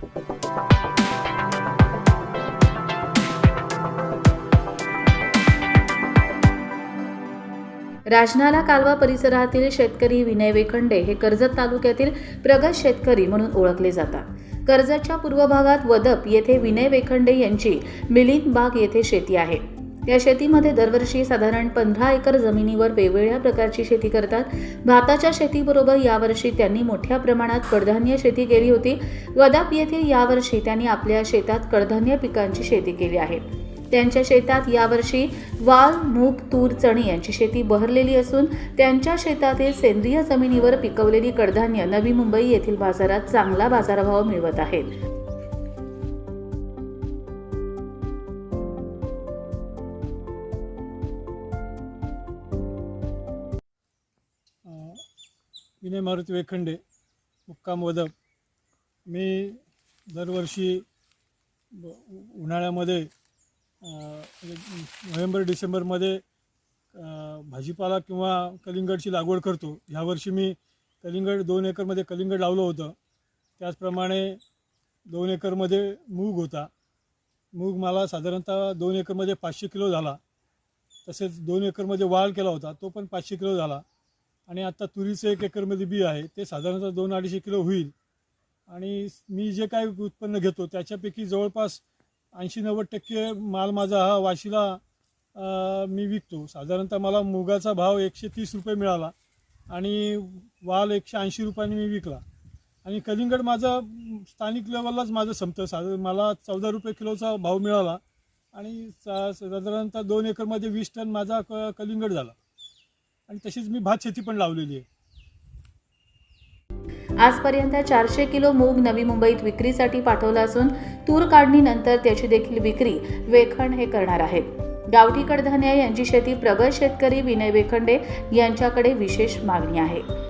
राजनाला कालवा परिसरातील शेतकरी विनय वेखंडे हे कर्जत तालुक्यातील प्रगत शेतकरी म्हणून ओळखले जातात. कर्जतच्या पूर्व भागात वदप येथे विनय वेखंडे यांची मिलिंद बाग येथे शेती आहे. या शेतीमध्ये दरवर्षी साधारण पंधरा एकर जमिनीवर वेगवेगळ्या प्रकारची शेती करतात. भाताच्या शेतीबरोबर यावर्षी त्यांनी मोठ्या प्रमाणात कडधान्य शेती केली होती. गदाप येथील यावर्षी त्यांनी आपल्या शेतात कडधान्य पिकांची शेती केली आहे. त्यांच्या शेतात यावर्षी वाल मूग तूर चणी यांची शेती बहरलेली असून त्यांच्या शेतातील सेंद्रिय जमिनीवर पिकवलेली कडधान्य नवी मुंबई येथील बाजारात चांगला बाजारभाव मिळवत आहेत. विनय मारुती वेखंडे मुक्काम वदम. मी दरवर्षी ब- उन्हाळ्यामध्ये म्हणजे नोव्हेंबर डिसेंबरमध्ये भाजीपाला किंवा कलिंगडची लागवड करतो. ह्यावर्षी मी कलिंगड दोन एकरमध्ये कलिंगड लावलं होतं. त्याचप्रमाणे दोन एकरमध्ये मूग होता. मूग मला साधारणतः दोन एकरमध्ये पाचशे किलो झाला. तसेच दोन एकरमध्ये वाळ केला होता. तो पण पाचशे किलो झाला. आणि आता तुरीचं एक एकरमध्ये बी आहे ते साधारणतः दोन अडीचशे किलो होईल. आणि मी जे काय उत्पन्न घेतो त्याच्यापैकी जवळपास ऐंशी नव्वद टक्के माल माझा हा वाशीला मी विकतो. साधारणतः मला मुगाचा भाव एकशे तीस रुपये मिळाला आणि वाल एकशे ऐंशी रुपयांनी मी विकला. आणि कलिंगड माझं स्थानिक लेवललाच माझं संपतं. साधारण मला चौदा रुपये किलोचा भाव मिळाला आणि सा- साधारणतः दोन एकरमध्ये वीस टन माझा क कलिंगड झाला. आणि तशीच मी भात शेती पण लावलेली आहे. आजपर्यंत चारशे किलो मूग नवी मुंबईत विक्रीसाठी पाठवला असून तूर काढणीनंतर त्याची देखील विक्री वेखण हे करणार आहेत. गावठी कडधान्य यांची शेती प्रगत शेतकरी विनय वेखंडे यांच्याकडे विशेष मागणी आहे.